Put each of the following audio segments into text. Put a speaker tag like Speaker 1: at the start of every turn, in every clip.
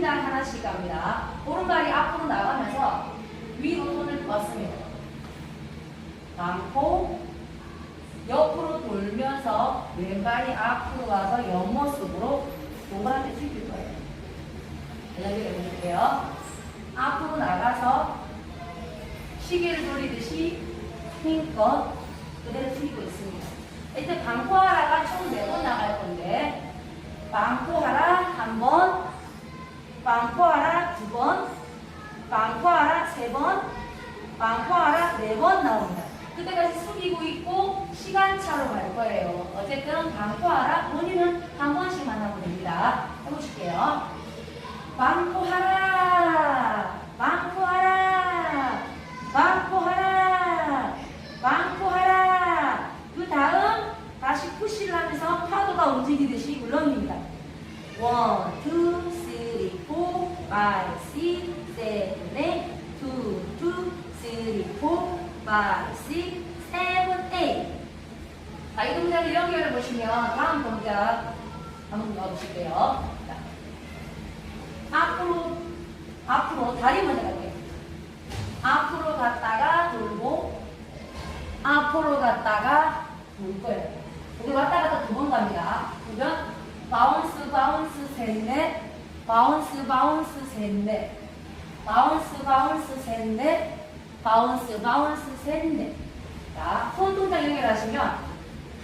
Speaker 1: 1인당 하나씩 갑니다. 오른발이 앞으로 나가면서 위로 손을 뻗습니다. 감고 옆으로 돌면서 왼발이 앞으로 와서 옆모습으로 동그랗게 튀길 거예요. 연결해 보실게요. 앞으로 나가서 시계를 돌리듯이 힘껏 그대로 튀고 있습니다. 이때 방포하라가 총네번 나갈 건데 방포하라 한 번, 방포하라 두 번, 방포하라 세 번, 방포하라 네 번 나옵니다. 그때까지 숙이고 있고 시간차로 갈 거예요. 어쨌든 방포하라 본인은 한 번씩만 하면 됩니다. 해보실게요. 방포하라, 방포하라, 방포하라, 방포하라. 그 다음 다시 푸시를 하면서 파도가 움직이듯이 물렁입니다. 원, 투, 쓰리, 포, 파이, 시, 세븐, 에잇, 투, 투, 쓰리, 포, 파이, 시, 세븐, 에잇. 자, 이 동작을 연결해 보시면 다음 동작 한번 넣어보실게요. 자, 앞으로, 앞으로 다리 먼저 갈게요. 앞으로 갔다가 돌고, 앞으로 갔다가 돌 거예요. 여기 왔다 갔다 두 번 갑니다. 그러면 바운스, 바운스, 셋 넷, 바운스, 바운스, 셋넷, 바운스, 바운스, 셋넷, 바운스, 바운스, 셋넷. 자, 손 동작 연결하시면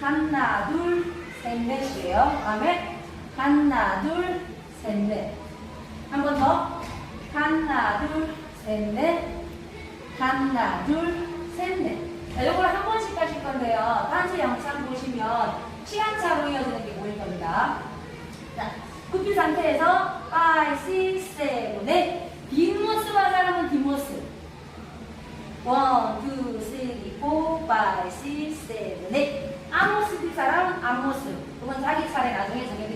Speaker 1: 하나, 둘, 셋, 넷이에요. 다음에 하나, 둘, 셋, 넷. 한 번 더. 하나, 둘, 셋, 넷. 하나, 둘, 셋, 넷. 자, 요걸 한 번씩 하실 건데요. 단체 영상 보시면 시간차로 이어지는 게 보일 겁니다. 자, 굽힌 상태에서 5, 6, 7, 8. 뒷모습 한 사람은 뒷모습. 1, 2, 3, 4, 5, 6, 7, 8. 앞모습 일 사람은 앞모습. 그건 자기 차례 나중에 그리고